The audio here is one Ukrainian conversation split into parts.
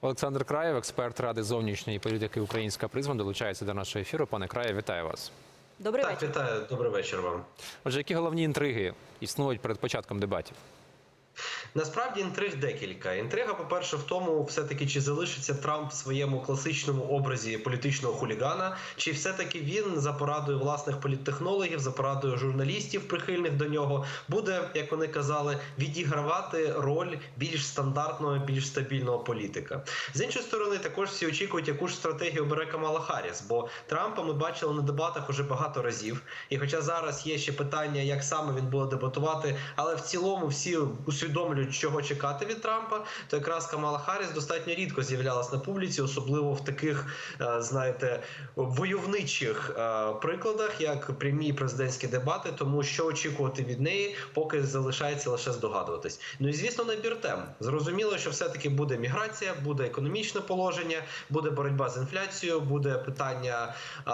Олександр Краєв, експерт ради зовнішньої політики Українська призма, долучається до нашого ефіру. Пане Краєв, вітаю вас. Добрий Так, вечір. вітаю, добрий вечір вам. Отже, які головні інтриги існують перед початком дебатів? Насправді інтриг декілька. Інтрига, по-перше, в тому, все-таки чи залишиться Трамп в своєму класичному образі політичного хулігана, чи все-таки він за порадою власних політтехнологів, за порадою журналістів, прихильних до нього, буде, як вони казали, відігравати роль більш стандартного, більш стабільного політика. З іншої сторони, також всі очікують, яку ж стратегію бере Камала Харріс, бо Трампа ми бачили на дебатах уже багато разів. І хоча зараз є ще питання, як саме він буде дебатувати, але в цілому всі усвідомлюють, чого чекати від Трампа, то якраз Камала Харріс достатньо рідко з'являлась на публіці, особливо в таких, е, знаєте, войовничих е, прикладах, як прямі президентські дебати. Тому що очікувати від неї, поки залишається лише здогадуватись. Ну і звісно, набір тем. Зрозуміло, що все-таки буде міграція, буде економічне положення, буде боротьба з інфляцією, буде питання а,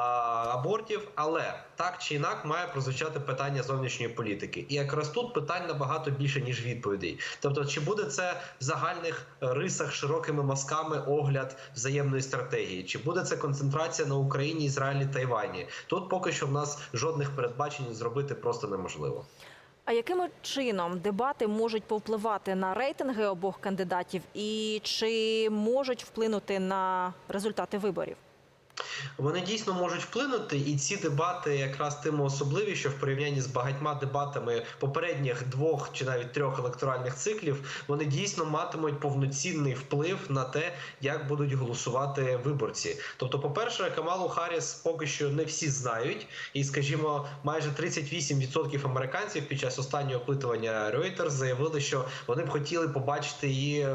абортів, але так чи інак має прозвучати питання зовнішньої політики. І якраз тут питань набагато більше ніж відповідей. Тобто, чи буде це в загальних рисах широкими мазками огляд взаємної стратегії, чи буде це концентрація на Україні, Ізраїлі, Тайвані? Тут поки що в нас жодних передбачень зробити просто неможливо. А яким чином дебати можуть повпливати на рейтинги обох кандидатів, і чи можуть вплинути на результати виборів? Вони дійсно можуть вплинути, і ці дебати якраз тим особливі, що в порівнянні з багатьма дебатами попередніх двох чи навіть трьох електоральних циклів вони дійсно матимуть повноцінний вплив на те, як будуть голосувати виборці. Тобто, по-перше, Камалу Харріс поки що не всі знають, і, скажімо, майже 38% американців під час останнього опитування Reuters заявили, що вони б хотіли побачити її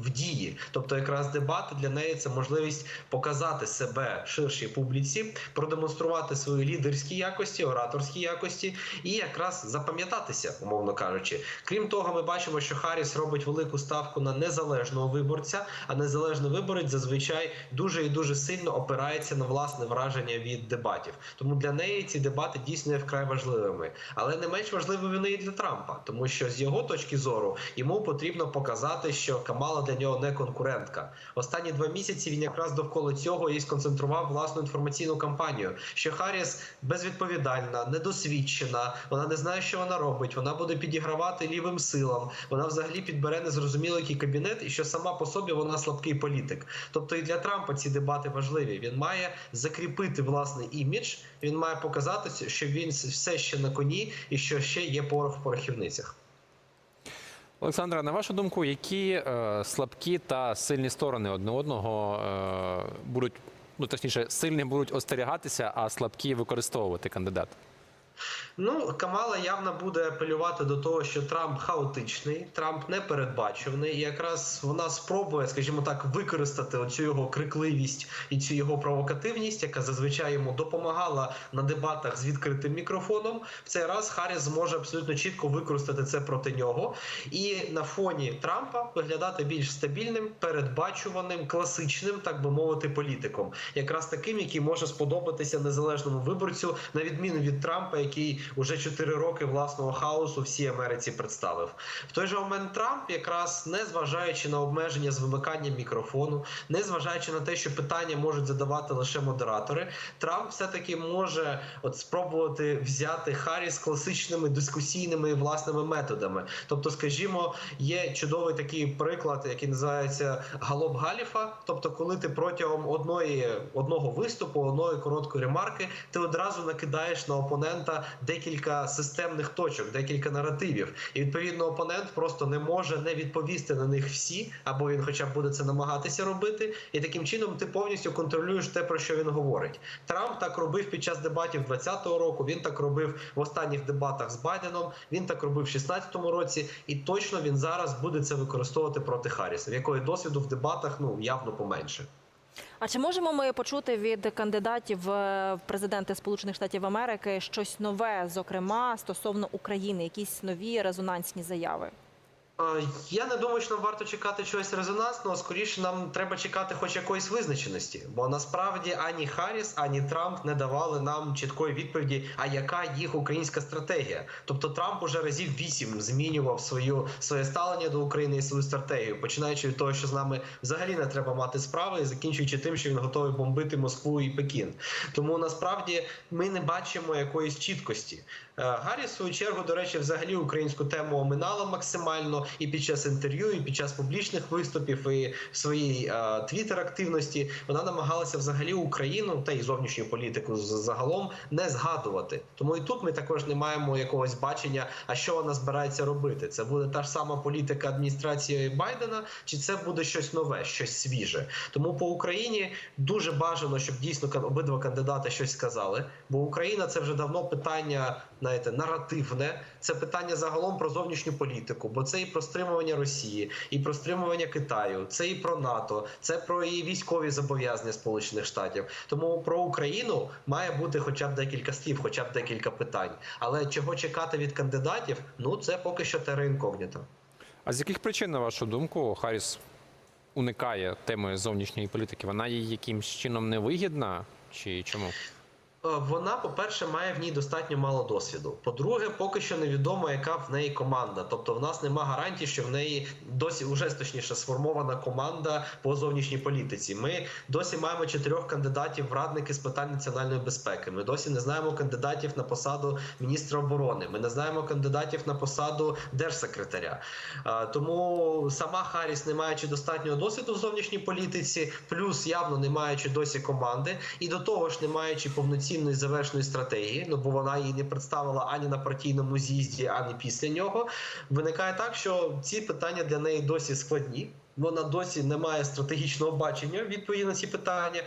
в дії. Тобто, якраз дебати для неї це можливість показати себе ширшій публіці, продемонструвати свої лідерські якості, ораторські якості і якраз запам'ятатися, умовно кажучи. Крім того, ми бачимо, що Харріс робить велику ставку на незалежного виборця, а незалежний виборець зазвичай дуже і дуже сильно опирається на власне враження від дебатів. Тому для неї ці дебати дійсно є вкрай важливими. Але не менш важливі вони і для Трампа, тому що з його точки зору йому потрібно показати, що Камала для нього не конкурентка. Останні два місяці він якраз довкола цього і сконцентрував власну інформаційну кампанію. Що Харріс безвідповідальна, недосвідчена, вона не знає, що вона робить. Вона буде підігравати лівим силам. Вона взагалі підбере незрозуміло який кабінет, і що сама по собі вона слабкий політик. Тобто і для Трампа ці дебати важливі. Він має закріпити власний імідж. Він має показати, що він все ще на коні і що ще є порох в порохівницях. Олександра, на вашу думку, які е, слабкі та сильні сторони одне одного е, будуть, ну точніше, сильні будуть остерігатися, а слабкі використовувати кандидат? Ну, Камала явно буде апелювати до того, що Трамп хаотичний, Трамп непередбачуваний, і якраз вона спробує, скажімо так, використати оцю його крикливість і цю його провокативність, яка зазвичай йому допомагала на дебатах з відкритим мікрофоном. В цей раз Харріс зможе абсолютно чітко використати це проти нього, і на фоні Трампа виглядати більш стабільним, передбачуваним, класичним, так би мовити, політиком, якраз таким, який може сподобатися незалежному виборцю, на відміну від Трампа, який уже 4 роки власного хаосу всій Америці представив. В той же момент Трамп, якраз не зважаючи на обмеження з вимиканням мікрофону, не зважаючи на те, що питання можуть задавати лише модератори, Трамп все-таки може от спробувати взяти Харріс класичними дискусійними власними методами. Тобто, скажімо, є чудовий такий приклад, який називається галоп Галіфа. Тобто, коли ти протягом одної одного виступу, одної короткої ремарки, ти одразу накидаєш на опонента декілька системних точок, декілька наративів, і відповідно опонент просто не може не відповісти на них всі, або він, хоча б буде це намагатися робити, і таким чином ти повністю контролюєш те, про що він говорить. Трамп так робив під час дебатів 2020 року. Він так робив в останніх дебатах з Байденом. Він так робив в 2016 році, і точно він зараз буде це використовувати проти Харріса, в якої досвіду в дебатах ну явно поменше. А чи можемо ми почути від кандидатів е, в президенти Сполучених Штатів Америки щось нове, зокрема стосовно України, якісь нові резонансні заяви? Е, Я не думаю, що нам варто чекати чогось резонансного. Скоріше нам треба чекати хоч якоїсь визначеності. Бо насправді ані Харріс, ані Трамп не давали нам чіткої відповіді, а яка їх українська стратегія. Тобто Трамп уже разів вісім змінював свою своє ставлення до України і свою стратегію, починаючи від того, що з нами взагалі не треба мати справи, і закінчуючи тим, що він готовий бомбити Москву і Пекін. Тому насправді ми не бачимо якоїсь чіткості. Е, Гарріс, свою чергу, до речі, взагалі українську тему оминала максимально і під час інтерв'ю, і під час публічних виступів, і в своїй е, твіттер-активності вона намагалася взагалі Україну та й зовнішню політику загалом не згадувати. Тому і тут ми також не маємо якогось бачення, а що вона збирається робити. Це буде та ж сама політика адміністрації Байдена, чи це буде щось нове, щось свіже. Тому по Україні дуже бажано, щоб дійсно обидва кандидати щось сказали. Бо Україна це вже давно питання, знаєте, наративне. Це питання загалом про зовнішню політику, бо це і про стримування Росії, і про стримування Китаю, це і про НАТО, це про і військові зобов'язання Сполучених Штатів. Тому про Україну має бути хоча б декілька слів, хоча б декілька питань. Але чого чекати від кандидатів? Ну це поки що тера інкогніта. А з яких причин, на вашу думку, Харріс уникає теми зовнішньої політики? Вона їй якимсь чином невигідна? Чи чому? Е, Вона, по-перше, має в ній достатньо мало досвіду. По-друге, поки що невідомо, яка в неї команда. Тобто, в нас нема гарантії, що в неї досі вже точніше сформована команда по зовнішній політиці. Ми досі маємо чотирьох кандидатів в радники з питань національної безпеки. Ми досі не знаємо кандидатів на посаду міністра оборони. Ми не знаємо кандидатів на посаду держсекретаря. Е, Тому сама Харріс, не маючи достатнього досвіду в зовнішній політиці, плюс явно не маючи досі команди, і до того ж не маючи повноцінної завершеної стратегії, ну бо вона її не представила ані на партійному з'їзді, ані після нього. Виникає так, що ці питання для неї досі складні. Вона досі не має стратегічного бачення відповіді на ці питання.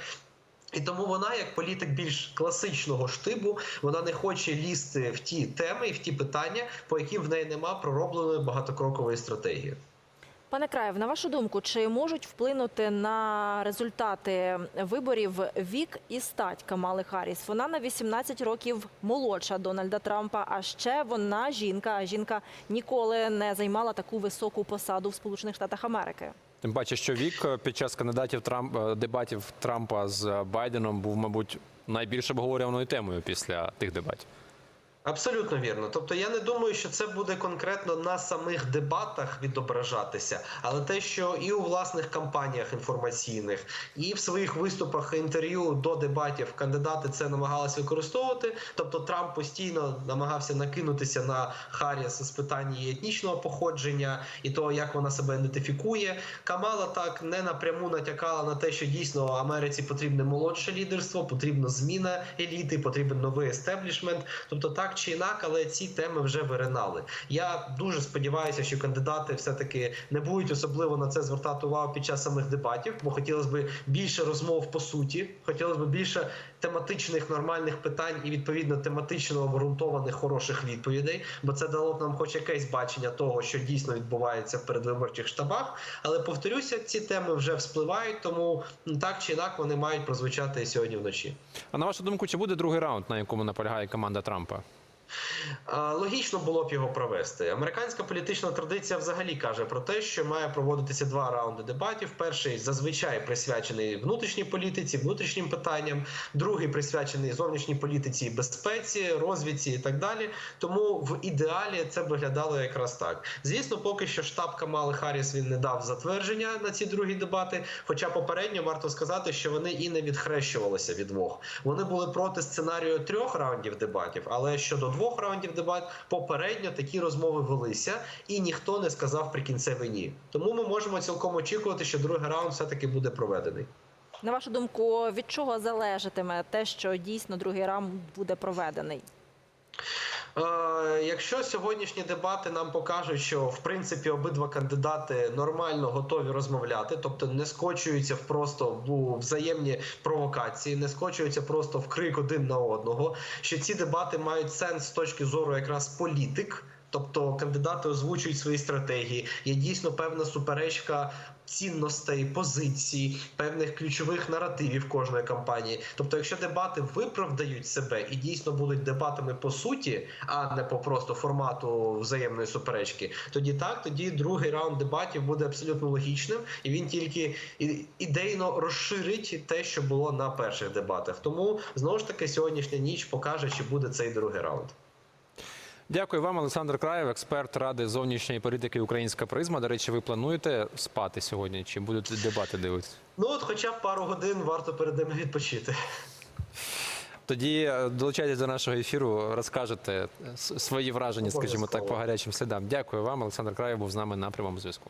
І тому вона, як політик більш класичного штибу, вона не хоче лізти в ті теми і в ті питання, по яким в неї нема проробленої багатокрокової стратегії. Пане Краєв, на вашу думку, чи можуть вплинути на результати виборів вік і стать Камали Харріс? Вона на 18 років молодша Дональда Трампа. А ще вона жінка. А жінка ніколи не займала таку високу посаду в Сполучених Штатах Америки. Тим паче, що вік е, під час кандидатів Трамп е, дебатів Трампа з Байденом був, мабуть, найбільш обговорюваною темою після тих дебатів. Абсолютно вірно. Тобто я не думаю, що це буде конкретно на самих дебатах відображатися, але те, що і у власних кампаніях інформаційних, і в своїх виступах інтерв'ю до дебатів кандидати це намагалися використовувати. Тобто Трамп постійно намагався накинутися на Харріс з питань її етнічного походження і того, як вона себе ідентифікує. Камала так не напряму натякала на те, що дійсно Америці потрібне молодше лідерство, потрібна зміна еліти, потрібен новий естеблішмент. Тобто так чи інак, але ці теми вже виринали. Я дуже сподіваюся, що кандидати все-таки не будуть особливо на це звертати увагу під час самих дебатів, бо хотілося б більше розмов по суті, хотілося б більше тематичних нормальних питань і відповідно тематично обґрунтованих хороших відповідей, бо це дало б нам хоч якесь бачення того, що дійсно відбувається в передвиборчих штабах. Але повторюся, ці теми вже вспливають, тому так чи інак вони мають прозвучати сьогодні вночі. А на вашу думку, чи буде другий раунд, на якому наполягає команда Трампа? Логічно було б його провести. Американська політична традиція взагалі каже про те, що має проводитися два раунди дебатів. Перший зазвичай присвячений внутрішній політиці, внутрішнім питанням, другий присвячений зовнішній політиці, безпеці, розвідці і так далі. Тому в ідеалі це виглядало якраз так. Звісно, поки що штаб Камали Харріс він не дав затвердження на ці другі дебати. Хоча попередньо варто сказати, що вони і не відхрещувалися від двох. Вони були проти сценарію трьох раундів дебатів, але щодо двох раундів дебат попередньо такі розмови велися, і ніхто не сказав прикінцевий ні. Тому ми можемо цілком очікувати, що другий раунд все таки буде проведений. На вашу думку, від чого залежатиме те, що дійсно другий раунд буде проведений? Е, Якщо сьогоднішні дебати нам покажуть, що в принципі обидва кандидати нормально готові розмовляти, тобто не скочуються в просто в взаємні провокації, не скочуються просто в крик один на одного, що ці дебати мають сенс з точки зору якраз політик. Тобто кандидати озвучують свої стратегії. Є дійсно певна суперечка цінностей, позицій, певних ключових наративів кожної кампанії. Тобто, якщо дебати виправдають себе і дійсно будуть дебатами по суті, а не по просто формату взаємної суперечки, тоді так, тоді другий раунд дебатів буде абсолютно логічним, і він тільки ідейно розширить те, що було на перших дебатах. Тому знову ж таки сьогоднішня ніч покаже, чи буде цей другий раунд. Дякую вам, Олександр Краєв, експерт ради зовнішньої політики Українська призма. До речі, ви плануєте спати сьогодні? Чи будете дебати дивитися? Ну от, хоча б пару годин варто перед ними відпочити. Тоді е, долучайтесь до нашого ефіру, розкажете свої враження, скажімо так, по гарячим слідам. Дякую вам. Олександр Краєв був з нами на прямому зв'язку.